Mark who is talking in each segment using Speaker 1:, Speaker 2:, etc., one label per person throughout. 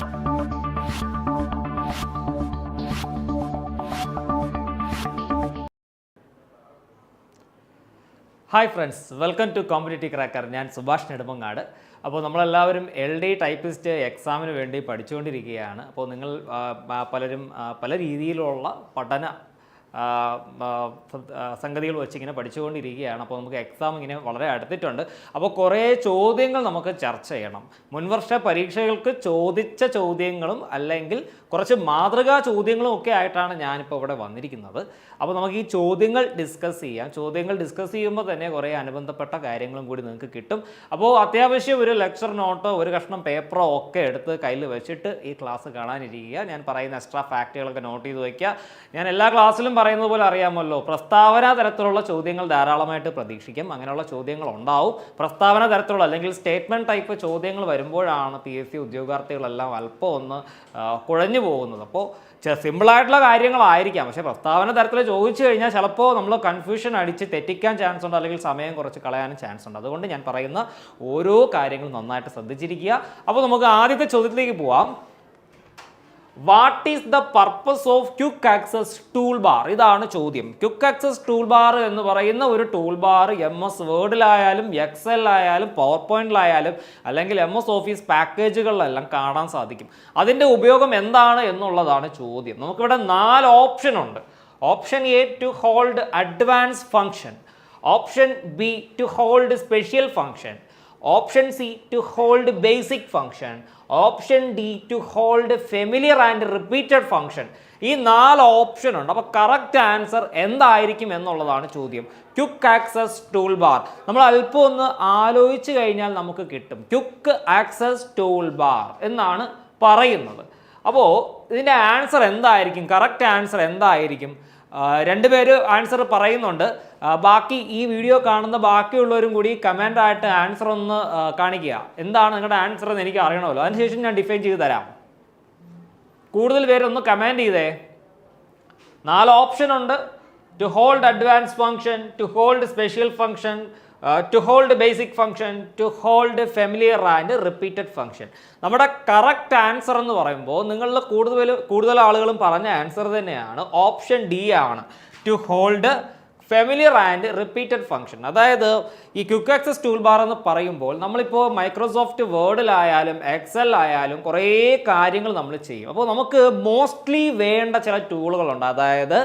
Speaker 1: Hi friends welcome to competitive cracker ഞാൻ സുഭാഷ് നെടുമങ്ങാട്. അപ്പോൾ നമ്മളെല്ലാവരും എൽ ഡി ടൈപ്പിസ്റ്റ് എക്സാമിന് വേണ്ടി പഠിച്ചുകൊണ്ടിരിക്കുകയാണ്. അപ്പോൾ നിങ്ങൾ പലരും പല രീതിയിലുള്ള പഠന സംഗതികൾ വെച്ചിങ്ങനെ പഠിച്ചുകൊണ്ടിരിക്കുകയാണ്. അപ്പോൾ നമുക്ക് എക്സാം ഇങ്ങനെ വളരെ അടുത്തിട്ടുണ്ട്. അപ്പോൾ കുറേ ചോദ്യങ്ങൾ നമുക്ക് ചർച്ച ചെയ്യണം. മുൻവർഷ പരീക്ഷകൾക്ക് ചോദിച്ച ചോദ്യങ്ങളും അല്ലെങ്കിൽ കുറച്ച് മാതൃകാ ചോദ്യങ്ങളും ഒക്കെ ആയിട്ടാണ് ഞാനിപ്പോൾ ഇവിടെ വന്നിരിക്കുന്നത്. അപ്പോൾ നമുക്ക് ഈ ചോദ്യങ്ങൾ ഡിസ്കസ് ചെയ്യാം. ചോദ്യങ്ങൾ ഡിസ്കസ് ചെയ്യുമ്പോൾ തന്നെ കുറേ അനുബന്ധപ്പെട്ട കാര്യങ്ങളും കൂടി നിങ്ങൾക്ക് കിട്ടും. അപ്പോൾ അത്യാവശ്യം ഒരു ലെക്ചർ നോട്ടോ ഒരു കഷ്ണം പേപ്പറോ ഒക്കെ എടുത്ത് കയ്യിൽ വെച്ചിട്ട് ഈ ക്ലാസ് കാണാനിരിക്കുക. ഞാൻ പറയുന്ന എക്സ്ട്രാ ഫാക്റ്റുകളൊക്കെ നോട്ട് ചെയ്ത് വയ്ക്കുക. ഞാൻ എല്ലാ ക്ലാസ്സിലും പറയുന്നത് പോലെ അറിയാമല്ലോ. പ്രസ്താവന തരത്തിലുള്ള ചോദ്യങ്ങൾ ധാരാളമായിട്ട് പ്രതീക്ഷിക്കും. അങ്ങനെയുള്ള ചോദ്യങ്ങൾ ഉണ്ടാവും. പ്രസ്താവന തരത്തിലുള്ള അല്ലെങ്കിൽ സ്റ്റേറ്റ്മെന്റ് ടൈപ്പ് ചോദ്യങ്ങൾ വരുമ്പോഴാണ് പി എസ് സി ഉദ്യോഗാർത്ഥികളെല്ലാം അല്പം ഒന്ന് കുഴഞ്ഞു പോകുന്നത്. അപ്പോൾ സിമ്പിളായിട്ടുള്ള കാര്യങ്ങളായിരിക്കാം. പക്ഷേ പ്രസ്താവന തരത്തിൽ ചോദിച്ചു കഴിഞ്ഞാൽ ചിലപ്പോൾ നമ്മൾ കൺഫ്യൂഷൻ അടിച്ച് തെറ്റിക്കാൻ ചാൻസ് ഉണ്ട് അല്ലെങ്കിൽ സമയം കുറച്ച് കളയാനും ചാൻസ് ഉണ്ട്. അതുകൊണ്ട് ഞാൻ പറയുന്ന ഓരോ കാര്യങ്ങളും നന്നായിട്ട് ശ്രദ്ധിച്ചിരിക്കുക. അപ്പോൾ നമുക്ക് ആദ്യത്തെ ചോദ്യത്തിലേക്ക് പോവാം. What is the purpose of quick access toolbar ഇതാണ് ചോദ്യം. ക്യുക്ക് ആക്സസ് ടൂൾ ബാർ എന്ന് പറയുന്ന ഒരു ടൂൾ ബാർ എം എസ് വേർഡിലായാലും എക്സലിലായാലും പവർ പോയിന്റിലായാലും അല്ലെങ്കിൽ എം എസ് ഓഫീസ് പാക്കേജുകളിലെല്ലാം കാണാൻ സാധിക്കും. അതിന്റെ ഉപയോഗം എന്താണ് എന്നുള്ളതാണ് ചോദ്യം. നമുക്കിവിടെ നാല് ഓപ്ഷൻ ഉണ്ട്. Option A to hold advance function option B to hold special function option C to hold basic function option D to hold familiar and repeated function ഈ നാല് ഓപ്ഷൻ ഉണ്ട്. അപ്പോൾ കറക്റ്റ് ആൻസർ എന്തായിരിക്കും എന്നുള്ളതാണ് ചോദ്യം. ക്യുക്ക് ആക്സസ് ടൂൾ ബാർ നമ്മൾ അല്പം ഒന്ന് ആലോചിച്ച് കഴിഞ്ഞാൽ നമുക്ക് കിട്ടും. ക്യുക്ക് ആക്സസ് ടൂൾ ബാർ എന്നാണ് പറയുന്നത്. അപ്പോൾ ഇതിന്റെ ആൻസർ എന്തായിരിക്കും? കറക്റ്റ് ആൻസർ എന്തായിരിക്കും? രണ്ടുപേര് ആൻസർ പറയുന്നുണ്ട്. ബാക്കി ഈ വീഡിയോ കാണുന്ന ബാക്കിയുള്ളവരും കൂടി കമന്റ് ആയിട്ട് ആൻസർ ഒന്ന് കാണിക്കുക. എന്താണ് നിങ്ങളുടെ ആൻസർ എന്ന് എനിക്ക് അറിയണമല്ലോ. അതിനുശേഷം ഞാൻ ഡിഫൈൻ ചെയ്ത് തരാം. കൂടുതൽ പേരൊന്ന് കമന്റ് ചെയ്തേ. നാല് ഓപ്ഷൻ ഉണ്ട്. To hold advance function to hold special function to hold basic function to hold familiar and repeated function. നമ്മുടെ കറക്റ്റ് ആൻസർ എന്ന് പറയുമ്പോൾ നിങ്ങളിൽ കൂടുതൽ കൂടുതൽ ആളുകളും പറഞ്ഞ ആൻസർ തന്നെയാണ്. ഓപ്ഷൻ ഡി ആണ്. To hold familiar and repeated function അതായത് ഈ ക്വിക്ക് ആക്സസ് ടൂൾ ബാർ എന്ന് പറയുമ്പോൾ നമ്മളിപ്പോൾ മൈക്രോസോഫ്റ്റ് വേർഡിലായാലും എക്സൽ ആയാലും കുറേ കാര്യങ്ങൾ നമ്മൾ ചെയ്യും. അപ്പോൾ നമുക്ക് മോസ്റ്റ്ലി വേണ്ട ചില ടൂളുകളുണ്ട് അതായത്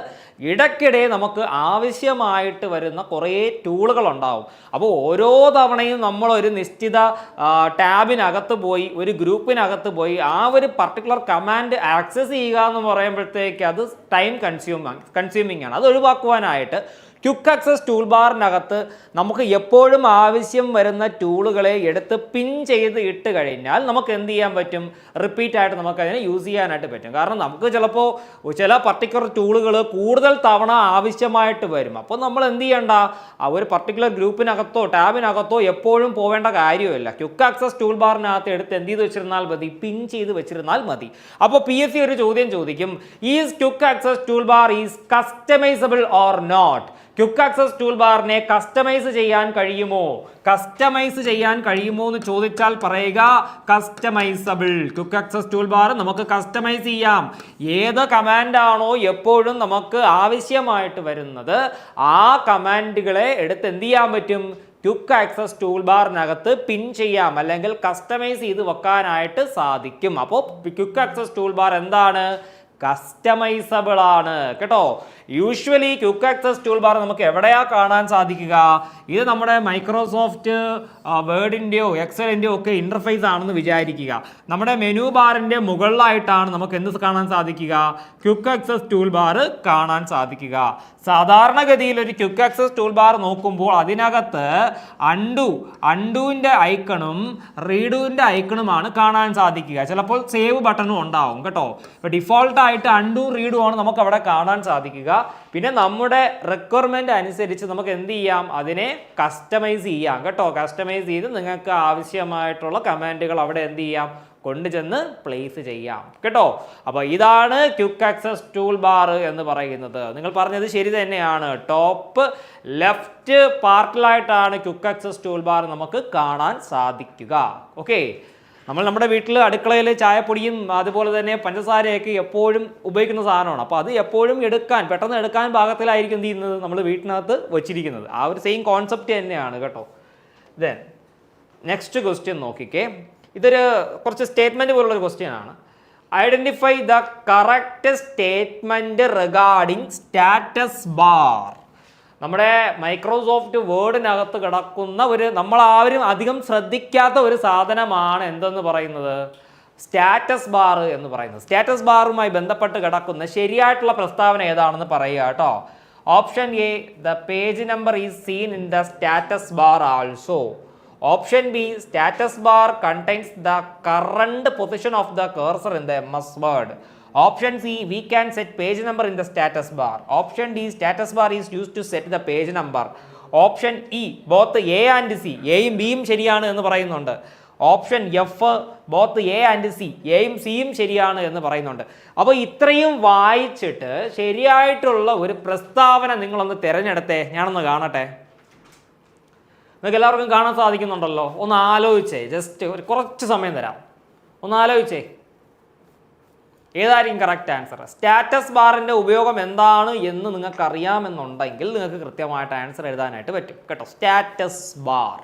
Speaker 1: ഇടയ്ക്കിടെ നമുക്ക് ആവശ്യമായിട്ട് വരുന്ന കുറേ ടൂളുകൾ ഉണ്ടാവും അപ്പോൾ ഓരോ തവണയും നമ്മൾ ഒരു നിശ്ചിത ടാബിനകത്ത് പോയി ഒരു ഗ്രൂപ്പിനകത്ത് പോയി ആ ഒരു പർട്ടിക്കുലർ കമാൻഡ് ആക്സസ് ചെയ്യുക എന്ന് പറയുമ്പോഴത്തേക്ക് അത് ടൈം കൺസ്യൂം കൺസ്യൂമിങ് ആണ്. അത് ഒഴിവാക്കുവാനായിട്ട് ക്യുക്ക് ആക്സസ് ടൂൾ ബാറിനകത്ത് നമുക്ക് എപ്പോഴും ആവശ്യം വരുന്ന ടൂളുകളെ എടുത്ത് പിൻ ചെയ്ത് ഇട്ട് കഴിഞ്ഞാൽ നമുക്ക് എന്ത് ചെയ്യാൻ പറ്റും? റിപ്പീറ്റ് ആയിട്ട് നമുക്ക് അതിനെ യൂസ് ചെയ്യാനായിട്ട് പറ്റും. കാരണം നമുക്ക് ചിലപ്പോൾ ചില പർട്ടിക്കുലർ ടൂളുകൾ കൂടുതൽ തവണ ആവശ്യമായിട്ട് വരും. അപ്പോൾ നമ്മൾ എന്ത് ചെയ്യണ്ട? ആ ഒരു പർട്ടിക്കുലർ ഗ്രൂപ്പിനകത്തോ ടാബിനകത്തോ എപ്പോഴും പോവേണ്ട കാര്യമില്ല ക്യുക്ക് ആക്സസ് ടൂൾ ബാറിനകത്ത് എടുത്ത് എന്ത് ചെയ്ത് വെച്ചിരുന്നാൽ മതി? പിൻ ചെയ്ത് വെച്ചിരുന്നാൽ മതി. അപ്പോൾ പി എസ് സി ഒരു ചോദ്യം ചോദിക്കും. Is quick access toolbar is customisable or not quick access tool ബാറിനെ കസ്റ്റമൈസ് ചെയ്യാൻ കഴിയുമോ? കസ്റ്റമൈസ് ചെയ്യാൻ കഴിയുമോ എന്ന് ചോദിച്ചാൽ പറയുക customisable. Quick access tool bar നമുക്ക് കസ്റ്റമൈസ് ചെയ്യാം. ഏത് കമാൻഡാണോ എപ്പോഴും നമുക്ക് ആവശ്യമായിട്ട് വരുന്നത് ആ കമാൻഡുകളെ എടുത്ത് എന്ത് ചെയ്യാൻ പറ്റും? ക്യുക്ക് ആക്സസ് ടൂൾ ബാറിനകത്ത് പിൻ ചെയ്യാം അല്ലെങ്കിൽ കസ്റ്റമൈസ് ചെയ്ത് വെക്കാനായിട്ട് സാധിക്കും. അപ്പോൾ ക്യുക്ക് ആക്സസ് ടൂൾ ബാർ എന്താണ്? കസ്റ്റമൈസബിൾ ആണ്. കേട്ടോ? Usually quick access tool bar നമുക്ക് എവിടെയാ കാണാൻ സാധിക്കുക? ഇത് നമ്മുടെ മൈക്രോസോഫ്റ്റ് വേർഡിന്റെയോ എക്സലിന്റെയോ ഒക്കെ ഇന്റർഫേസ് ആണെന്ന് വിചാരിക്കുക. നമ്മുടെ മെനു ബാറിന്റെ മുകളിലായിട്ടാണ് നമുക്ക് എന്ത് കാണാൻ സാധിക്കുക? ക്യുക്ക് ആക്സസ് ടൂൾ ബാർ കാണാൻ സാധിക്കുക. സാധാരണഗതിയിൽ ഒരു ക്യുക്ക് ആക്സസ് ടൂൾ ബാർ നോക്കുമ്പോൾ അതിനകത്ത് അണ്ടു അണ്ടുവിന്റെ ഐക്കണും റീഡുവിന്റെ ഐക്കണുമാണ് കാണാൻ സാധിക്കുക. ചിലപ്പോൾ സേവ് ബട്ടണും ഉണ്ടാവും കേട്ടോ. ഇപ്പോൾ ഡിഫോൾട്ടായിട്ട് അണ്ടു റീഡും ആണ് നമുക്ക് അവിടെ കാണാൻ സാധിക്കുക. പിന്നെ നമ്മുടെ റിക്വയർമെന്റ് അനുസരിച്ച് നമുക്ക് എന്ത് ചെയ്യാം? അതിനെ കസ്റ്റമൈസ് ചെയ്യാം കേട്ടോ. കസ്റ്റമൈസ് ചെയ്ത് നിങ്ങൾക്ക് ആവശ്യമായിട്ടുള്ള കമാൻഡുകൾ അവിടെ എന്ത് ചെയ്യാം? കൊണ്ടുചെന്ന് പ്ലേസ് ചെയ്യാം കേട്ടോ. അപ്പോൾ ഇതാണ് ക്യുക്ക് ആക്സസ് ടൂൾ ബാർ എന്ന് പറയുന്നത്. നിങ്ങൾ പറഞ്ഞത് ശരി തന്നെയാണ്. ടോപ്പ് ലെഫ്റ്റ് പാർട്ടിലായിട്ടാണ് ക്യുക്ക് ആക്സസ് ടൂൾ ബാർ നമുക്ക് കാണാൻ സാധിക്കുക. ഓക്കെ നമ്മൾ നമ്മുടെ വീട്ടിൽ അടുക്കളയിൽ ചായപ്പൊടിയും അതുപോലെ തന്നെ പഞ്ചസാരയൊക്കെ എപ്പോഴും ഉപയോഗിക്കുന്ന സാധനമാണ്. അപ്പോൾ അത് എപ്പോഴും എടുക്കാൻ പെട്ടെന്ന് എടുക്കാൻ പാകത്തിലായിരിക്കും എന്ത് ചെയ്യുന്നത് നമ്മൾ വീട്ടിനകത്ത് വച്ചിരിക്കുന്നത്. ആ ഒരു സെയിം കോൺസെപ്റ്റ് തന്നെയാണ് കേട്ടോ. ദെൻ നെക്സ്റ്റ് ക്വസ്റ്റ്യൻ നോക്കിക്കേ. ഇതൊരു കുറച്ച് സ്റ്റേറ്റ്മെന്റ് പോലുള്ളൊരു ക്വസ്റ്റ്യൻ ആണ്. Identify the correct statement regarding status bar നമ്മുടെ മൈക്രോസോഫ്റ്റ് വേർഡിനകത്ത് കിടക്കുന്ന ഒരു നമ്മൾ നമ്മളാരും അധികം ശ്രദ്ധിക്കാത്ത ഒരു സാധനമാണ് എന്തെന്ന് പറയുന്നത്? സ്റ്റാറ്റസ് ബാർ എന്ന് പറയുന്നത്. സ്റ്റാറ്റസ് ബാറുമായി ബന്ധപ്പെട്ട് കിടക്കുന്ന ശരിയായിട്ടുള്ള പ്രസ്താവന ഏതാണെന്ന് പറയുക കേട്ടോ. Option A the page number is seen in the status bar also option B status bar contains the current position of the cursor in the M S Word option C we can set page number in the status bar option D status bar is use to set the page number option E both A and C എയും ബിയും ശരിയാണ് എന്ന് പറയുന്നുണ്ട്. Option F both A and C എയും സിയും ശരിയാണ് എന്ന് പറയുന്നുണ്ട്. അപ്പോൾ ഇത്രയും വായിച്ചിട്ട് ശരിയായിട്ടുള്ള ഒരു പ്രസ്താവന നിങ്ങളൊന്ന് തിരഞ്ഞെടുത്തേ. ഞാനൊന്ന് കാണട്ടെ. നിങ്ങൾക്ക് എല്ലാവർക്കും കാണാൻ സാധിക്കുന്നുണ്ടല്ലോ. ഒന്ന് ആലോചിച്ചേ. ജസ്റ്റ് ഒരു കുറച്ച് സമയം തരാം. ഒന്ന് ആലോചിച്ചേ. ഏതായിരിക്കും കറക്റ്റ് ആൻസർ സ്റ്റാറ്റസ് ബാറിന്റെ ഉപയോഗം എന്താണ് എന്ന് നിങ്ങൾക്ക് അറിയാമെന്നുണ്ടെങ്കിൽ നിങ്ങൾക്ക് കൃത്യമായിട്ട് ആൻസർ എഴുതാനായിട്ട് പറ്റും. കേട്ടോ സ്റ്റാറ്റസ് ബാർ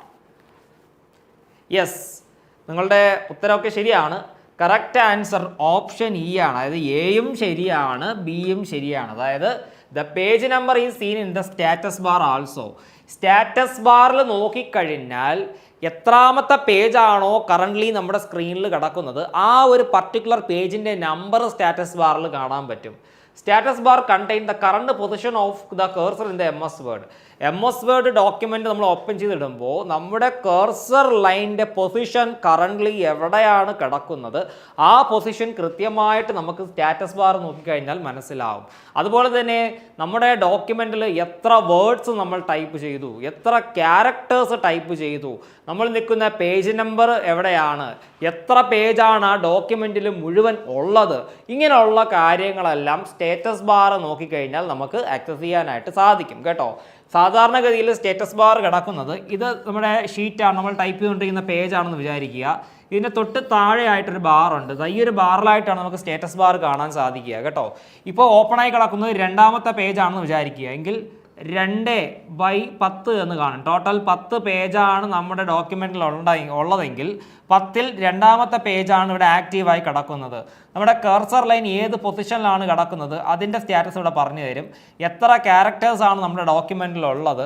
Speaker 1: യെസ് നിങ്ങളുടെ ഉത്തരമൊക്കെ ശരിയാണ്. കറക്റ്റ് ആൻസർ ഓപ്ഷൻ ഇ ആണ്. അതായത് എയും ശരിയാണ് ബിയും ശരിയാണ്. അതായത് the page number is seen in the status bar also status ബാറിൽ നോക്കിക്കഴിഞ്ഞാൽ എത്രാമത്തെ പേജാണോ കറന്റ്ലി നമ്മുടെ സ്ക്രീനിൽ കിടക്കുന്നത്? ആ ഒരു പർട്ടിക്കുലർ പേജിന്റെ നമ്പർ സ്റ്റാറ്റസ് ബാറിൽ കാണാൻ പറ്റും. Status bar contain the current position of the cursor in the M S Word M S Word document നമ്മൾ ഓപ്പൺ ചെയ്തിടുമ്പോൾ നമ്മുടെ കേഴ്സർ ലൈന്റെ പൊസിഷൻ കറന്റ്ലി എവിടെയാണ് കിടക്കുന്നത്? ആ പൊസിഷൻ കൃത്യമായിട്ട് നമുക്ക് സ്റ്റാറ്റസ് ബാർ നോക്കിക്കഴിഞ്ഞാൽ മനസ്സിലാവും. അതുപോലെ തന്നെ നമ്മുടെ ഡോക്യുമെന്റിൽ എത്ര വേർഡ്സ് നമ്മൾ ടൈപ്പ് ചെയ്തു എത്ര ക്യാരക്ടേഴ്സ് ടൈപ്പ് ചെയ്തു നമ്മൾ നിൽക്കുന്ന പേജ് നമ്പർ എവിടെയാണ് എത്ര പേജാണ് ആ ഡോക്യുമെന്റിൽ മുഴുവൻ ഉള്ളത് ഇങ്ങനെയുള്ള കാര്യങ്ങളെല്ലാം സ്റ്റേറ്റസ് ബാർ നോക്കിക്കഴിഞ്ഞാൽ നമുക്ക് ആക്സസ് ചെയ്യാനായിട്ട് സാധിക്കും കേട്ടോ. സാധാരണഗതിയിൽ സ്റ്റേറ്റസ് ബാർ കിടക്കുന്നത് ഇത് നമ്മുടെ ഷീറ്റാണ് നമ്മൾ ടൈപ്പ് ചെയ്തുകൊണ്ടിരിക്കുന്ന പേജാണെന്ന് വിചാരിക്കുക. ഇതിന്റെ തൊട്ട് താഴെയായിട്ടൊരു ബാറുണ്ട് ഈ ഒരു ബാറിലായിട്ടാണ് നമുക്ക് സ്റ്റേറ്റസ് ബാർ കാണാൻ സാധിക്കുക കേട്ടോ. ഇപ്പോൾ ഓപ്പണായി കിടക്കുന്നത് രണ്ടാമത്തെ പേജാണെന്ന് വിചാരിക്കുക. എങ്കിൽ രണ്ട് ബൈ പത്ത് എന്ന് കാണും. ടോട്ടൽ പത്ത് പേജാണ് നമ്മുടെ ഡോക്യുമെന്റിൽ ഉണ്ട ഉള്ളതെങ്കിൽ പത്തിൽ രണ്ടാമത്തെ പേജാണ് ഇവിടെ ആക്റ്റീവായി കിടക്കുന്നത്. നമ്മുടെ കർസർ ലൈൻ ഏത് പൊസിഷനിലാണ് കിടക്കുന്നത്? അതിന്റെ സ്റ്റാറ്റസ് ഇവിടെ പറഞ്ഞു തരും എത്ര ക്യാരക്ടേഴ്സാണ് നമ്മുടെ ഡോക്യുമെന്റിൽ ഉള്ളത്?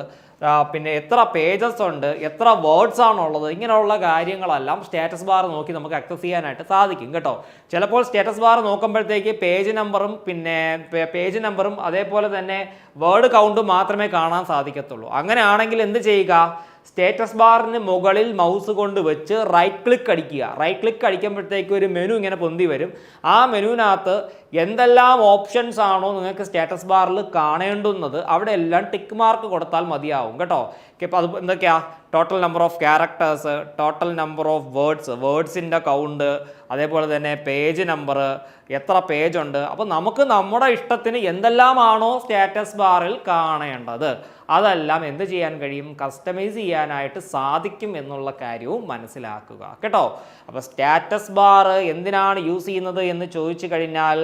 Speaker 1: പിന്നെ എത്ര പേജസ് ഉണ്ട് എത്ര വേർഡ്സ് ആണുള്ളത് ഇങ്ങനെയുള്ള കാര്യങ്ങളെല്ലാം സ്റ്റാറ്റസ് ബാർ നോക്കി നമുക്ക് അക്സസ് ചെയ്യാനായിട്ട് സാധിക്കും കേട്ടോ. ചിലപ്പോൾ സ്റ്റാറ്റസ് ബാർ നോക്കുമ്പോഴത്തേക്ക് പേജ് നമ്പറും പിന്നെ പേജ് നമ്പറും അതേപോലെ തന്നെ വേർഡ് കൗണ്ടും മാത്രമേ കാണാൻ സാധിക്കത്തുള്ളൂ. അങ്ങനെയാണെങ്കിൽ എന്ത് ചെയ്യുക? സ്റ്റേറ്റസ് ബാറിന് മുകളിൽ മൗസ് കൊണ്ട് വെച്ച് റൈറ്റ് ക്ലിക്ക് അടിക്കുക. റൈറ്റ് ക്ലിക്ക് അടിക്കുമ്പോഴത്തേക്ക് ഒരു മെനു ഇങ്ങനെ പൊന്തി വരും. ആ മെനുവിനകത്ത് എന്തെല്ലാം ഓപ്ഷൻസ് ആണോ നിങ്ങൾക്ക് സ്റ്റേറ്റസ് ബാറിൽ കാണേണ്ടുന്നത് അവിടെ എല്ലാം ടിക്ക് മാർക്ക് കൊടുത്താൽ മതിയാവും. കേട്ടോ? ഇപ്പോൾ അത് എന്തൊക്കെയാ? Total number of characters total number of words വേർഡ്സിന്റെ count അതേപോലെ തന്നെ പേജ് നമ്പർ എത്ര പേജ് ഉണ്ട്. അപ്പോൾ നമുക്ക് നമ്മുടെ ഇഷ്ടത്തിന് എന്തെല്ലാമാണോ സ്റ്റാറ്റസ് ബാറിൽ കാണേണ്ടത്? അതെല്ലാം എന്ത് ചെയ്യാൻ കഴിയും? കസ്റ്റമൈസ് ചെയ്യാനായിട്ട് സാധിക്കും എന്നുള്ള കാര്യവും മനസ്സിലാക്കുക. കേട്ടോ? അപ്പോൾ സ്റ്റാറ്റസ് ബാർ എന്തിനാണ് യൂസ് ചെയ്യുന്നത് എന്ന് ചോദിച്ചു കഴിഞ്ഞാൽ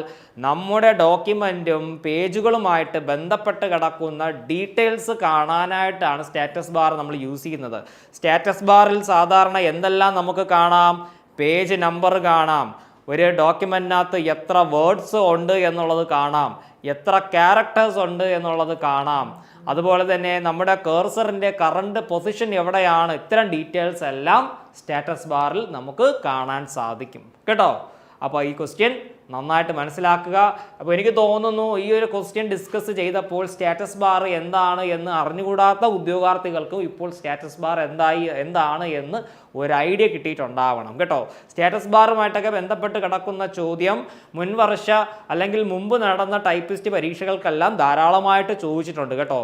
Speaker 1: നമ്മുടെ ഡോക്യുമെന്റും പേജുകളുമായിട്ട് ബന്ധപ്പെട്ട് കിടക്കുന്ന ഡീറ്റെയിൽസ് കാണാനായിട്ടാണ് സ്റ്റാറ്റസ് ബാർ നമ്മൾ യൂസ് ചെയ്യുന്നത്. സ്റ്റാറ്റസ് ബാറിൽ സാധാരണ എന്തെല്ലാം നമുക്ക് കാണാം? പേജ് നമ്പർ കാണാം. ഒരു ഡോക്യുമെന്റിനകത്ത് എത്ര വേർഡ്സ് ഉണ്ട് എന്നുള്ളത് കാണാം. എത്ര ക്യാരക്ടേഴ്സ് ഉണ്ട് എന്നുള്ളത് കാണാം. അതുപോലെ തന്നെ നമ്മുടെ കേഴ്സറിന്റെ കറണ്ട് പൊസിഷൻ എവിടെയാണ്? ഇത്തരം ഡീറ്റെയിൽസ് എല്ലാം സ്റ്റാറ്റസ് ബാറിൽ നമുക്ക് കാണാൻ സാധിക്കും. കേട്ടോ? അപ്പോൾ ഈ ക്വസ്റ്റ്യൻ നന്നായിട്ട് മനസ്സിലാക്കുക. അപ്പോൾ എനിക്ക് തോന്നുന്നു ഈ ഒരു ക്വസ്റ്റ്യൻ ഡിസ്കസ് ചെയ്തപ്പോൾ സ്റ്റാറ്റസ് ബാർ എന്താണ് എന്ന് അറിഞ്ഞുകൂടാത്ത ഉദ്യോഗാർത്ഥികൾക്കും ഇപ്പോൾ സ്റ്റാറ്റസ് ബാർ എന്തായി എന്താണ് എന്ന് ഒരു ഐഡിയ കിട്ടിയിട്ടുണ്ടാവണം കേട്ടോ. സ്റ്റാറ്റസ് ബാറുമായിട്ടൊക്കെ ബന്ധപ്പെട്ട് കിടക്കുന്ന ചോദ്യം മുൻവർഷ അല്ലെങ്കിൽ മുമ്പ് നടന്ന ടൈപ്പിസ്റ്റ് പരീക്ഷകൾക്കെല്ലാം ധാരാളമായിട്ട് ചോദിച്ചിട്ടുണ്ട് കേട്ടോ.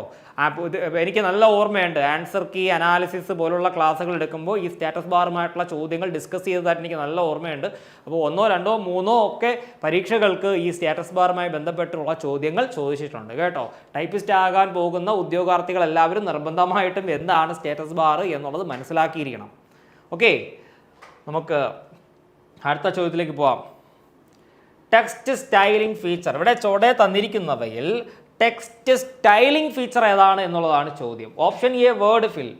Speaker 1: എനിക്ക് നല്ല ഓർമ്മയുണ്ട്. ആൻസർ കീ അനാലിസിസ് പോലുള്ള ക്ലാസ്സുകൾ എടുക്കുമ്പോൾ ഈ സ്റ്റാറ്റസ് ബാറുമായിട്ടുള്ള ചോദ്യങ്ങൾ ഡിസ്കസ് ചെയ്തതായിട്ട് എനിക്ക് നല്ല ഓർമ്മയുണ്ട്. അപ്പോൾ ഒന്നോ രണ്ടോ മൂന്നോ ഒക്കെ പരീക്ഷകൾക്ക് ഈ സ്റ്റാറ്റസ് ബാറുമായി ബന്ധപ്പെട്ടുള്ള ചോദ്യങ്ങൾ ചോദിച്ചിട്ടുണ്ട് കേട്ടോ. ടൈപ്പിസ്റ്റ് ആകാൻ പോകുന്ന ഉദ്യോഗാർത്ഥികൾ എല്ലാവരും നിർബന്ധമായിട്ടും എന്താണ് സ്റ്റാറ്റസ് ബാർ എന്നുള്ളത് മനസ്സിലാക്കിയിരിക്കണം. ഓക്കെ നമുക്ക് അടുത്ത ചോദ്യത്തിലേക്ക് പോവാം. Text styling feature. ഇവിടെ ചുവടെ തന്നിരിക്കുന്നവയിൽ ടെക്സ്റ്റ് സ്റ്റൈലിംഗ് ഫീച്ചർ ഏതാണ് എന്നുള്ളതാണ് ചോദ്യം. Option A word fill.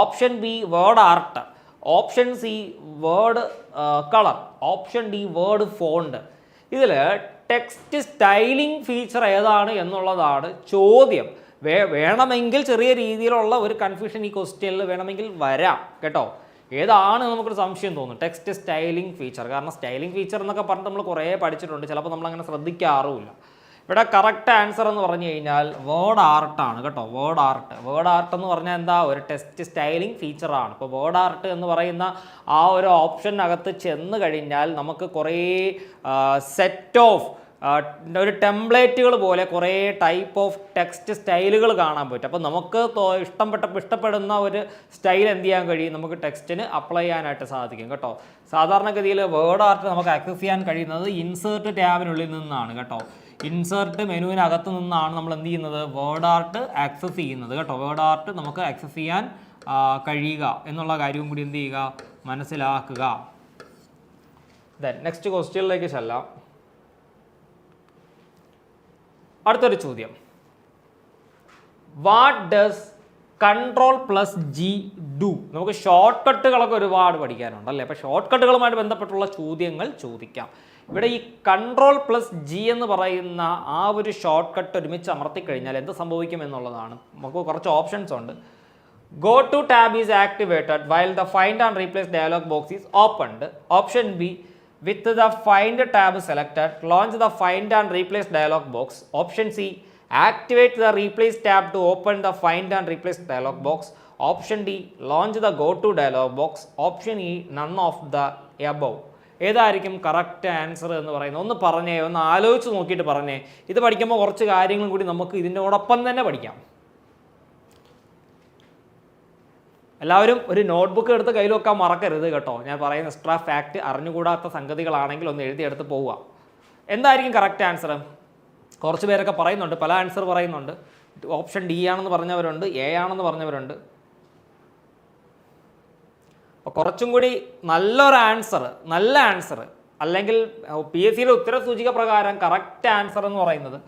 Speaker 1: Option B word art. Option C word colour. Option D word font. ഇതിൽ ടെക്സ്റ്റ് സ്റ്റൈലിംഗ് ഫീച്ചർ ഏതാണ് എന്നുള്ളതാണ് ചോദ്യം. വേ വേണമെങ്കിൽ ചെറിയ രീതിയിലുള്ള ഒരു കൺഫ്യൂഷൻ ഈ ക്വസ്റ്റ്യനിൽ വേണമെങ്കിൽ വരാം കേട്ടോ. ഏതാണ് നമുക്കൊരു സംശയം തോന്നും ടെക്സ്റ്റ് സ്റ്റൈലിംഗ് ഫീച്ചർ കാരണം സ്റ്റൈലിംഗ് ഫീച്ചർ എന്നൊക്കെ പറഞ്ഞിട്ട് നമ്മൾ കുറേ പഠിച്ചിട്ടുണ്ട്. ചിലപ്പോൾ നമ്മളങ്ങനെ ശ്രദ്ധിക്കാറുമില്ല. ഇവിടെ കറക്റ്റ് ആൻസർ എന്ന് പറഞ്ഞു കഴിഞ്ഞാൽ വേർഡ് ആർട്ടാണ് കേട്ടോ വേർഡ് ആർട്ട് വേർഡ് ആർട്ട് എന്ന് പറഞ്ഞാൽ എന്താ? ഒരു ടെക്സ്റ്റ് സ്റ്റൈലിംഗ് ഫീച്ചറാണ് ഇപ്പോൾ വേർഡ് ആർട്ട് എന്ന് പറയുന്ന ആ ഒരു ഓപ്ഷനകത്ത് ചെന്ന് കഴിഞ്ഞാൽ നമുക്ക് കുറേ സെറ്റ് ഓഫ് ഒരു ടെംപ്ലേറ്റുകൾ പോലെ കുറേ ടൈപ്പ് ഓഫ് ടെക്സ്റ്റ് സ്റ്റൈലുകൾ കാണാൻ പറ്റും. അപ്പോൾ നമുക്ക് ഇഷ്ടപ്പെട്ട ഇഷ്ടപ്പെടുന്ന ഒരു സ്റ്റൈൽ എന്ത് ചെയ്യാൻ കഴിയും? നമുക്ക് ടെക്സ്റ്റിന് അപ്ലൈ ചെയ്യാനായിട്ട് സാധിക്കും കേട്ടോ. സാധാരണഗതിയിൽ വേർഡ് ആർട്ട് നമുക്ക് ആക്സസ് ചെയ്യാൻ കഴിയുന്നത് ഇൻസേർട്ട് ടാബിനുള്ളിൽ നിന്നാണ് കേട്ടോ. ഇൻസേർട്ട് മെനുവിനകത്ത് നിന്നാണ് നമ്മൾ എന്ത് ചെയ്യുന്നത്? വേർഡ് ആർട്ട് ആക്സസ് ചെയ്യുന്നത് കേട്ടോ. വേർഡ് ആർട്ട് നമുക്ക് ആക്സസ് ചെയ്യാൻ കഴിയുക എന്നുള്ള കാര്യവും കൂടി എന്ത് ചെയ്യുക? മനസ്സിലാക്കുക. ദെൻ നെക്സ്റ്റ് ക്വസ്റ്റ്യനിലേക്ക് ചെല്ലാം. അടുത്തൊരു ചോദ്യം. What does control plus G do നമുക്ക് ഷോർട്ട് കട്ടുകളൊക്കെ ഒരുപാട് പഠിക്കാനുണ്ട് അല്ലേ? അപ്പോൾ ഷോർട്ട് കട്ടുകളുമായിട്ട് ബന്ധപ്പെട്ടുള്ള ചോദ്യങ്ങൾ ചോദിക്കാം. ഇവിടെ ഈ കൺട്രോൾ പ്ലസ് ജി എന്ന് പറയുന്ന ആ ഒരു ഷോർട്ട് കട്ട് ഒരുമിച്ച് അമർത്തി കഴിഞ്ഞാൽ എന്ത് സംഭവിക്കും എന്നുള്ളതാണ്. നമുക്ക് കുറച്ച് ഓപ്ഷൻസ് ഉണ്ട്. Go to tab is activated while the find and replace dialog box is opened option B with the find tab selected launch the find and replace dialog box option C activate the replace tab to open the find and replace dialog box option D launch the go to dialog box option E none of the above ഏതായിരിക്കും correct answer എന്ന് പറയുന്നത്? ഒന്ന് പറഞ്ഞേ ഒന്ന് ആലോചിച്ച് നോക്കിയിട്ട് പറഞ്ഞേ. ഇത് പഠിക്കുമ്പോൾ കുറച്ച് കാര്യങ്ങളും കൂടി നമുക്ക് ഇതിനോടൊപ്പം തന്നെ പഠിക്കാം. എല്ലാവരും ഒരു നോട്ട്ബുക്ക് എടുത്ത് കയ്യിൽ വെക്കാൻ മറക്കരുത് കേട്ടോ. ഞാൻ പറയുന്ന എക്സ്ട്രാ ഫാക്റ്റ് അറിഞ്ഞുകൂടാത്ത സംഗതികളാണെങ്കിൽ ഒന്ന് എഴുതിയെടുത്ത് പോവുക. എന്തായിരിക്കും കറക്റ്റ് ആൻസർ കുറച്ച് പേരൊക്കെ പറയുന്നുണ്ട് പല ആൻസർ പറയുന്നുണ്ട്. ഓപ്ഷൻ ഡി ആണെന്ന് പറഞ്ഞവരുണ്ട് എ ആണെന്ന് പറഞ്ഞവരുണ്ട്. അപ്പോൾ കുറച്ചും കൂടി നല്ലൊരു ആൻസർ നല്ല ആൻസർ അല്ലെങ്കിൽ പി എസ് സിയിലെ ഉത്തര സൂചിക പ്രകാരം കറക്റ്റ് ആൻസർ എന്ന് പറയുന്നത്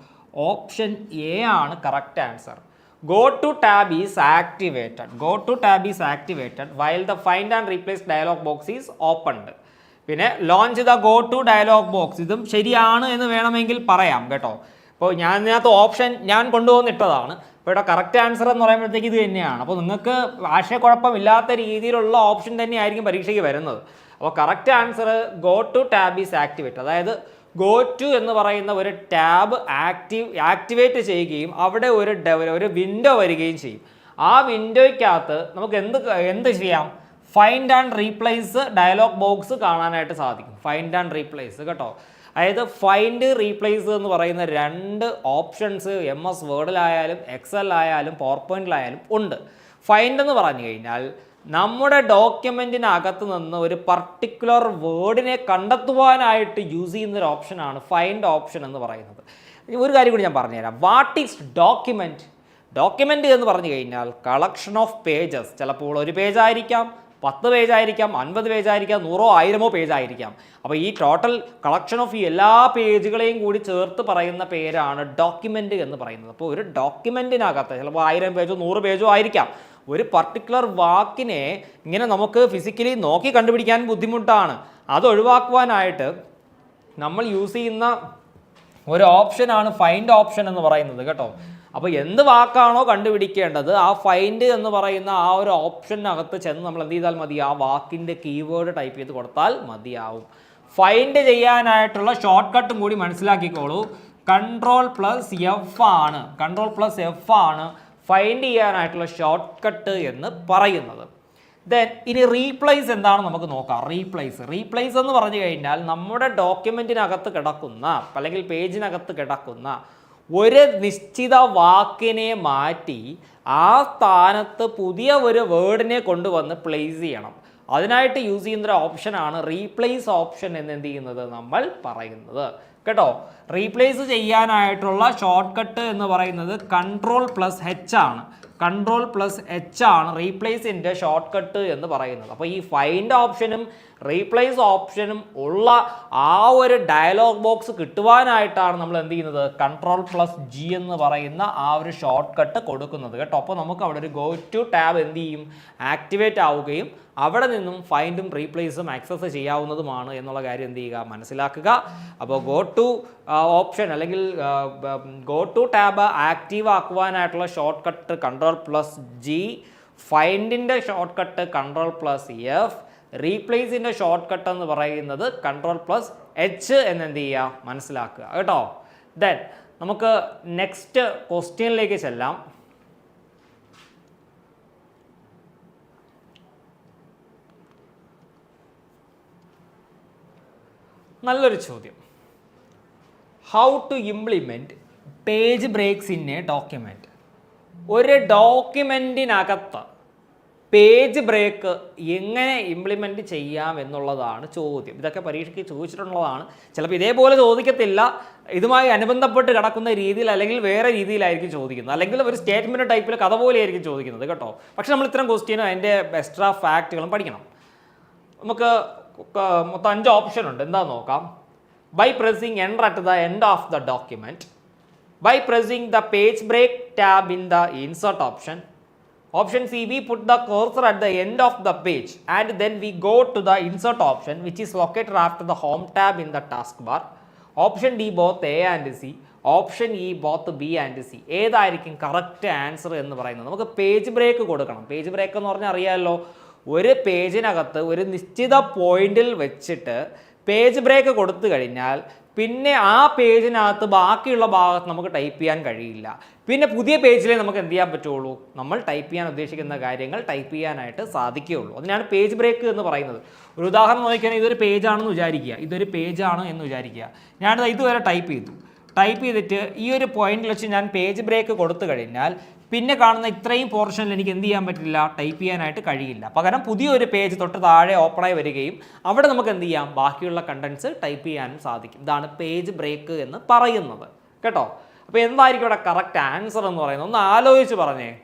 Speaker 1: ഓപ്ഷൻ എ ആണ് correct answer go to tab is activated go to tab is activated while the find and replace dialog box is opened പിന്നെ launch the go to dialog box ഇതും ശരിയാണ് എന്ന് വേണമെങ്കിൽ പറയാം കേട്ടോ. ഇപ്പോൾ ഞാൻ ഇതിനകത്ത് ഓപ്ഷൻ ഞാൻ കൊണ്ടുവന്നിട്ടതാണ്. അപ്പോൾ ഇവിടെ കറക്റ്റ് ആൻസർ എന്ന് പറയുമ്പോഴത്തേക്ക് ഇത് തന്നെയാണ്. അപ്പോൾ നിങ്ങൾക്ക് ആശയക്കുഴപ്പമില്ലാത്ത രീതിയിലുള്ള ഓപ്ഷൻ തന്നെയായിരിക്കും പരീക്ഷയ്ക്ക് വരുന്നത്. അപ്പോൾ correct answer go to tab is activate അതായത് ഗോ ടു എന്ന് പറയുന്ന ഒരു ടാബ് ആക്റ്റീവ് ആക്ടിവേറ്റ് ചെയ്യുകയും അവിടെ ഒരു ഒരു വിൻഡോ വരികയും ചെയ്യും. ആ വിൻഡോയ്ക്കകത്ത് നമുക്ക് എന്ത് എന്ത് ചെയ്യാം? Find and replace dialog box കാണാനായിട്ട് സാധിക്കും. ഫൈൻഡ് ആൻഡ് റീപ്ലേസ് കേട്ടോ. അതായത് ഫൈൻഡ് റീപ്ലേസ് എന്ന് പറയുന്ന രണ്ട് ഓപ്ഷൻസ് എം എസ് വേർഡിലായാലും എക്സൽ ആയാലും പവർ പോയിന്റിലായാലും ഉണ്ട്. ഫൈൻഡ് എന്ന് പറഞ്ഞു കഴിഞ്ഞാൽ നമ്മുടെ ഡോക്യുമെന്റിനകത്ത് നിന്ന് ഒരു പർട്ടിക്കുലർ വേർഡിനെ കണ്ടെത്തുവാനായിട്ട് യൂസ് ചെയ്യുന്ന ഒരു ഓപ്ഷനാണ് ഫൈൻഡ് ഓപ്ഷൻ എന്ന് പറയുന്നത്. ഒരു കാര്യം കൂടി ഞാൻ പറഞ്ഞുതരാം. വാട്ട് ഈസ് ഡോക്യുമെന്റ് ഡോക്യുമെന്റ് എന്ന് പറഞ്ഞു കഴിഞ്ഞാൽ കളക്ഷൻ ഓഫ് പേജസ് ചിലപ്പോൾ ഒരു പേജ് ആയിരിക്കാം പത്ത് പേജ് ആയിരിക്കാം അൻപത് പേജ് ആയിരിക്കാം നൂറോ ആയിരമോ പേജ് ആയിരിക്കാം അപ്പോൾ ഈ ടോട്ടൽ കളക്ഷൻ ഓഫ് ഈ എല്ലാ പേജുകളെയും കൂടി ചേർത്ത് പറയുന്ന പേരാണ് ഡോക്യുമെന്റ് എന്ന് പറയുന്നത്. അപ്പോൾ ഒരു ഡോക്യുമെന്റിനകത്ത് ചിലപ്പോൾ ആയിരം പേജോ നൂറ് പേജോ ആയിരിക്കാം. ഒരു പർട്ടിക്കുലർ വാക്കിനെ ഇങ്ങനെ നമുക്ക് ഫിസിക്കലി നോക്കി കണ്ടുപിടിക്കാൻ ബുദ്ധിമുട്ടാണ്. അത് ഒഴിവാക്കുവാനായിട്ട് നമ്മൾ യൂസ് ചെയ്യുന്ന ഒരു ഓപ്ഷനാണ് ഫൈൻഡ് ഓപ്ഷൻ എന്ന് പറയുന്നത് കേട്ടോ. അപ്പോൾ എന്ത് വാക്കാണോ കണ്ടുപിടിക്കേണ്ടത് ആ ഫൈൻഡ് എന്ന് പറയുന്ന ആ ഒരു ഓപ്ഷനകത്ത് ചെന്ന് നമ്മൾ എന്ത് ചെയ്താൽ മതി? ആ വാക്കിന്റെ കീവേഡ് ടൈപ്പ് ചെയ്ത് കൊടുത്താൽ മതിയാവും. ഫൈൻഡ് ചെയ്യാനായിട്ടുള്ള ഷോർട്ട് കട്ടും കൂടി മനസ്സിലാക്കിക്കോളൂ. കൺട്രോൾ പ്ലസ് എഫ് ആണ്. കൺട്രോൾ പ്ലസ് എഫ് ആണ് ഫൈൻഡ് ചെയ്യാനായിട്ടുള്ള ഷോർട്ട് കട്ട് എന്ന് പറയുന്നത്. ദെൻ ഇനി റീപ്ലേസ് എന്താണ് നമുക്ക് നോക്കാം. റീപ്ലേസ് റീപ്ലേസ് എന്ന് പറഞ്ഞു കഴിഞ്ഞാൽ നമ്മുടെ ഡോക്യുമെന്റിനകത്ത് കിടക്കുന്ന അല്ലെങ്കിൽ പേജിനകത്ത് കിടക്കുന്ന ഒരു നിശ്ചിത വാക്കിനെ മാറ്റി ആ സ്ഥാനത്ത് പുതിയ ഒരു വേർഡിനെ കൊണ്ടുവന്ന് പ്ലേസ് ചെയ്യണം. അതിനായിട്ട് യൂസ് ചെയ്യുന്ന ഒരു ഓപ്ഷനാണ് റീപ്ലേസ് ഓപ്ഷൻ എന്ന് എന്ത് ചെയ്യുന്നത് നമ്മൾ പറയുന്നത്. കേട്ടോ? റീപ്ലേസ് ചെയ്യാനായിട്ടുള്ള ഷോർട്ട് കട്ട് എന്ന് പറയുന്നത് കൺട്രോൾ പ്ലസ് ഹെച്ച് ആണ്. കൺട്രോൾ പ്ലസ് എച്ച് ആണ് റീപ്ലേസിന്റെ ഷോർട്ട് കട്ട് എന്ന് പറയുന്നത്. അപ്പോൾ ഈ ഫൈൻഡ് ഓപ്ഷനും റീപ്ലേസ് ഓപ്ഷനും ഉള്ള ആ ഒരു ഡയലോഗ് ബോക്സ് കിട്ടുവാനായിട്ടാണ് നമ്മൾ എന്ത് ചെയ്യുന്നത്? കൺട്രോൾ പ്ലസ് ജി എന്ന് പറയുന്ന ആ ഒരു ഷോർട്ട് കട്ട് കൊടുക്കുന്നത് കേട്ടോ. അപ്പോൾ നമുക്ക് അവിടെ ഒരു ഗോ ടു ടാബ് എന്ത് ചെയ്യും? ആക്ടിവേറ്റ് ആവുകയും അവിടെ നിന്നും ഫൈൻഡും റീപ്ലേസും ആക്സസ് ചെയ്യാവുന്നതുമാണ് എന്നുള്ള കാര്യം എന്ത് ചെയ്യുക? മനസ്സിലാക്കുക. അപ്പോൾ ഗോ ടു ഓപ്ഷൻ അല്ലെങ്കിൽ ഗോ ടു ടാബ് ആക്റ്റീവ് ആക്കുവാനായിട്ടുള്ള shortcut control plus G ഫൈൻഡിന്റെ shortcut control plus F റീപ്ലേസിന്റെ ഷോർട്ട് കട്ട് എന്ന് പറയുന്നത് കൺട്രോൾ പ്ലസ് എച്ച് എന്ന് എന്ത് ചെയ്യുക? മനസ്സിലാക്കുക. കേട്ടോ? ദെൻ നമുക്ക് നെക്സ്റ്റ് ക്വസ്റ്റ്യനിലേക്ക് ചെല്ലാം. നല്ലൊരു ചോദ്യം. How to implement page breaks in a document ഒരു ഡോക്യുമെന്റിനകത്ത് പേജ് ബ്രേക്ക് എങ്ങനെ ഇംപ്ലിമെന്റ് ചെയ്യാം എന്നുള്ളതാണ് ചോദ്യം. ഇതൊക്കെ പരീക്ഷയ്ക്ക് ചോദിച്ചിട്ടുള്ളതാണ്. ചിലപ്പോൾ ഇതേപോലെ ചോദിക്കത്തില്ല. ഇതുമായി അനുബന്ധപ്പെട്ട് കിടക്കുന്ന രീതിയിൽ അല്ലെങ്കിൽ വേറെ രീതിയിലായിരിക്കും ചോദിക്കുന്നത്. അല്ലെങ്കിൽ ഒരു സ്റ്റേറ്റ്മെന്റ് ടൈപ്പിൽ കഥ പോലെയായിരിക്കും ചോദിക്കുന്നത് കേട്ടോ. പക്ഷെ നമ്മൾ ഇത്തരം ക്വസ്റ്റ്യനും അതിന്റെ എക്സ്ട്രാ ഫാക്റ്റുകളും പഠിക്കണം. നമുക്ക് മൊത്തം അഞ്ച് ഓപ്ഷൻ ഉണ്ട്. എന്താ നോക്കാം. By pressing enter at the end of the document by pressing the page break tab in the insert option option C we put the cursor the end of the page and then we go to the the option which is located after the home tab in the taskbar option D both A and C option E both B and C ഏതായിരിക്കും correct answer എന്ന് പറയുന്നത്? നമുക്ക് page break കൊടുക്കണം. Page break എന്ന് പറഞ്ഞാൽ അറിയാമല്ലോ ഒരു പേജിനകത്ത് ഒരു നിശ്ചിത പോയിന്റിൽ വെച്ചിട്ട് പേജ് ബ്രേക്ക് കൊടുത്തു കഴിഞ്ഞാൽ പിന്നെ ആ പേജിനകത്ത് ബാക്കിയുള്ള ഭാഗത്ത് നമുക്ക് ടൈപ്പ് ചെയ്യാൻ കഴിയില്ല. പിന്നെ പുതിയ പേജിലേ നമുക്ക് എന്ത് ചെയ്യാൻ പറ്റുള്ളൂ? നമ്മൾ ടൈപ്പ് ചെയ്യാൻ ഉദ്ദേശിക്കുന്ന കാര്യങ്ങൾ ടൈപ്പ് ചെയ്യാനായിട്ട് സാധിക്കുകയുള്ളൂ. അതിനാണ് പേജ് ബ്രേക്ക് എന്ന് പറയുന്നത്. ഒരു ഉദാഹരണം നോക്കിയാൽ ഇതൊരു പേജാണെന്ന് വിചാരിക്കുക. ഇതൊരു പേജാണ് എന്ന് വിചാരിക്കുക. ഞാനത് ഇതുവരെ ടൈപ്പ് ചെയ്തു. ടൈപ്പ് ചെയ്തിട്ട് ഈ ഒരു പോയിന്റിൽ വെച്ച് ഞാൻ പേജ് ബ്രേക്ക് കൊടുത്തു കഴിഞ്ഞാൽ പിന്നെ കാണുന്ന ഇത്രയും പോർഷനിൽ എനിക്ക് എന്ത് ചെയ്യാൻ പറ്റില്ല? ടൈപ്പ് ചെയ്യാനായിട്ട് കഴിയില്ല. പകരം പുതിയൊരു പേജ് തൊട്ട് താഴെ ഓപ്പണായി വരികയും അവിടെ നമുക്ക് എന്ത് ചെയ്യാം? ബാക്കിയുള്ള കണ്ടൻസ് ടൈപ്പ് ചെയ്യാനും സാധിക്കും. ഇതാണ് പേജ് ബ്രേക്ക് എന്ന് പറയുന്നത്. കേട്ടോ? അപ്പോൾ എന്തായിരിക്കും ഇവിടെ കറക്റ്റ് ആൻസർ എന്ന് പറയുന്നത്? ഒന്ന് ആലോചിച്ച് പറഞ്ഞേ.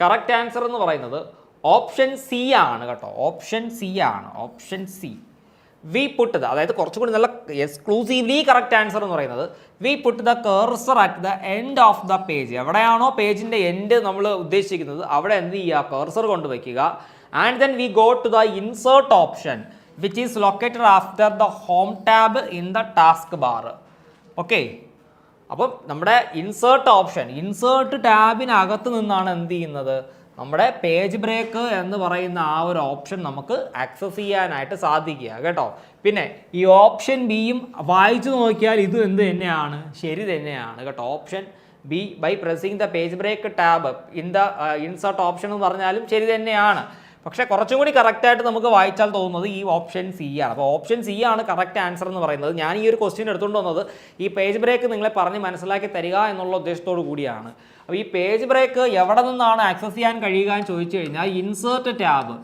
Speaker 1: കറക്റ്റ് ആൻസർ എന്ന് പറയുന്നത് ഓപ്ഷൻ സി ആണ് കേട്ടോ. ഓപ്ഷൻ സി ആണ്. Option C we put the അതായത് കുറച്ചുകൂടി നല്ല എക്സ്ക്ലൂസീവ്ലി കറക്റ്റ് ആൻസർ എന്ന് പറയുന്നത് we put the cursor at the end of the page എവിടെയാണോ പേജിന്റെ എൻഡ് നമ്മൾ ഉദ്ദേശിക്കുന്നത് അവിടെ എന്ത് ചെയ്യുക? Cursor കൊണ്ടുവയ്ക്കുക. And then we go to the insert option which is located after the home tab in the taskbar okay അപ്പം നമ്മുടെ insert option insert ടാബിനകത്ത് നിന്നാണ് എന്ത് ചെയ്യുന്നത്? നമ്മുടെ പേജ് ബ്രേക്ക് എന്ന് പറയുന്ന ആ ഒരു ഓപ്ഷൻ നമുക്ക് ആക്സസ് ചെയ്യാനായിട്ട് സാധിക്കുക കേട്ടോ. പിന്നെ ഈ ഓപ്ഷൻ ബിയും വായിച്ചു നോക്കിയാൽ ഇത് എന്ത് തന്നെയാണ്? ശരി തന്നെയാണ് കേട്ടോ. Option B by pressing the page break tab in the insert option എന്ന് പറഞ്ഞാലും ശരി തന്നെയാണ്. പക്ഷെ കുറച്ചും കൂടി കറക്റ്റായിട്ട് നമുക്ക് വായിച്ചാൽ തോന്നുന്നത് ഈ ഓപ്ഷൻ സി ആണ്. അപ്പോൾ ഓപ്ഷൻ സി ആണ് കറക്റ്റ് ആൻസർ എന്ന് പറയുന്നത്. ഞാൻ ഈ ഒരു ക്വസ്റ്റ്യൻ എടുത്തുകൊണ്ട് വന്നത് ഈ പേജ് ബ്രേക്ക് നിങ്ങളെ പറഞ്ഞ് മനസ്സിലാക്കി തരിക എന്നുള്ള ഉദ്ദേശത്തോടു കൂടിയാണ്. അപ്പോൾ ഈ പേജ് ബ്രേക്ക് എവിടെ നിന്നാണ് ആക്സസ് ചെയ്യാൻ കഴിയുക എന്ന് ചോദിച്ചു കഴിഞ്ഞാൽ ഇൻസേർട്ട് ടാബ്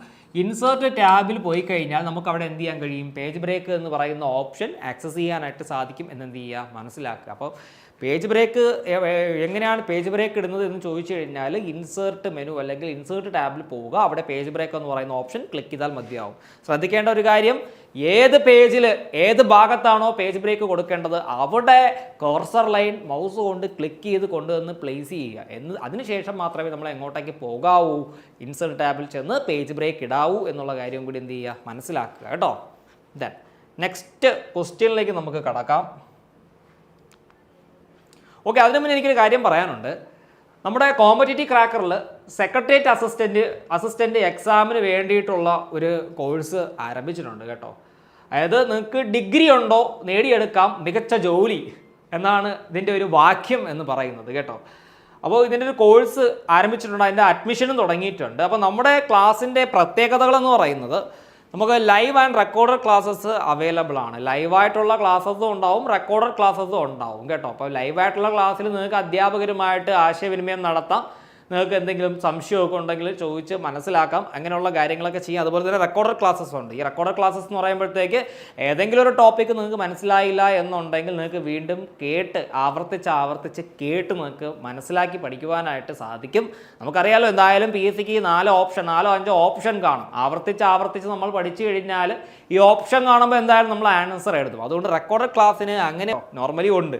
Speaker 1: ഇൻസേർട്ട് ടാബിൽ പോയി കഴിഞ്ഞാൽ നമുക്ക് അവിടെ എന്ത് ചെയ്യാൻ കഴിയും? പേജ് ബ്രേക്ക് എന്ന് പറയുന്ന ഓപ്ഷൻ ആക്സസ് ചെയ്യാനായിട്ട് സാധിക്കും എന്ന് എന്ത് ചെയ്യുക? മനസ്സിലാക്കുക. അപ്പോൾ പേജ് ബ്രേക്ക് എങ്ങനെയാണ് പേജ് ബ്രേക്ക് ഇടുന്നത് എന്ന് ചോദിച്ചു കഴിഞ്ഞാൽ ഇൻസേർട്ട് മെനു അല്ലെങ്കിൽ ഇൻസേർട്ട് ടാബിൽ പോവുക. അവിടെ പേജ് ബ്രേക്ക് എന്ന് പറയുന്ന ഓപ്ഷൻ ക്ലിക്ക് ചെയ്താൽ മതിയാവും. ശ്രദ്ധിക്കേണ്ട ഒരു കാര്യം ഏത് പേജിൽ ഏത് ഭാഗത്താണോ പേജ് ബ്രേക്ക് കൊടുക്കേണ്ടത് അവിടെ കോർസർ ലൈൻ മൗസ് കൊണ്ട് ക്ലിക്ക് ചെയ്ത് കൊണ്ടുവന്ന് പ്ലേസ് ചെയ്യുക. എന്ന് അതിനുശേഷം മാത്രമേ നമ്മൾ എങ്ങോട്ടേക്ക് പോകാവൂ ഇൻസേർട്ട് ടാബിൽ ചെന്ന് പേജ് ബ്രേക്ക് ഇടാവൂ എന്നുള്ള കാര്യം കൂടി എന്ത് ചെയ്യുക മനസ്സിലാക്കുക കേട്ടോ. ദെൻ നെക്സ്റ്റ് ക്വസ്റ്റ്യനിലേക്ക് നമുക്ക് കടക്കാം. ഓക്കെ അതിനു മുന്നേ എനിക്കൊരു കാര്യം പറയാനുണ്ട്. നമ്മുടെ കോമ്പറ്റേറ്റീവ് ക്രാക്കറിൽ സെക്രട്ടേറിയറ്റ് അസിസ്റ്റന്റ് അസിസ്റ്റന്റ് എക്സാമിന് വേണ്ടിയിട്ടുള്ള ഒരു കോഴ്സ് ആരംഭിച്ചിട്ടുണ്ട് കേട്ടോ. അതായത് നിങ്ങൾക്ക് ഡിഗ്രി ഉണ്ടോ നേടിയെടുക്കാം മികച്ച ജോലി എന്നാണ് ഇതിന്റെ ഒരു വാക്യം എന്ന് പറയുന്നത് കേട്ടോ. അപ്പോൾ ഇതിന്റെ ഒരു കോഴ്സ് ആരംഭിച്ചിട്ടുണ്ട് അതിന്റെ അഡ്മിഷനും തുടങ്ങിയിട്ടുണ്ട്. അപ്പോൾ നമ്മുടെ ക്ലാസ്സിന്റെ പ്രത്യേകതകളെന്ന് പറയുന്നത് നമുക്ക് live and recorded classes available ആണ്. ലൈവായിട്ടുള്ള ക്ലാസ്സസും ഉണ്ടാവും റെക്കോർഡഡ് ക്ലാസ്സസും ഉണ്ടാവും കേട്ടോ. അപ്പോൾ ലൈവായിട്ടുള്ള ക്ലാസ്സിൽ നിങ്ങൾക്ക് അധ്യാപകരുമായിട്ട് ആശയവിനിമയം നടത്താം. നിങ്ങൾക്ക് എന്തെങ്കിലും സംശയമൊക്കെ ഉണ്ടെങ്കിൽ ചോദിച്ച് മനസ്സിലാക്കാം. അങ്ങനെയുള്ള കാര്യങ്ങളൊക്കെ ചെയ്യാം. അതുപോലെ തന്നെ റെക്കോർഡർ ക്ലാസ്സസ് ഉണ്ട്. ഈ റെക്കോർഡർ ക്ലാസ്സസ് എന്ന് പറയുമ്പോഴത്തേക്ക് ഏതെങ്കിലും ഒരു ടോപ്പിക്ക് നിങ്ങൾക്ക് മനസ്സിലായില്ല എന്നുണ്ടെങ്കിൽ നിങ്ങൾക്ക് വീണ്ടും കേട്ട് ആവർത്തിച്ച് ആവർത്തിച്ച് കേട്ട് നിങ്ങൾക്ക് മനസ്സിലാക്കി പഠിക്കുവാനായിട്ട് സാധിക്കും. നമുക്കറിയാലോ എന്തായാലും പി എസ് സിക്ക് നാല് ഓപ്ഷൻ നാലോ അഞ്ചോ ഓപ്ഷൻ കാണും. ആവർത്തിച്ച് ആവർത്തിച്ച് നമ്മൾ പഠിച്ചു കഴിഞ്ഞാൽ ഈ ഓപ്ഷൻ കാണുമ്പോൾ എന്തായാലും നമ്മൾ ആൻസർ എഴുതും അതുകൊണ്ട് റെക്കോർഡർ ക്ലാസ്സിന് അങ്ങനെ നോർമലി ഉണ്ട്.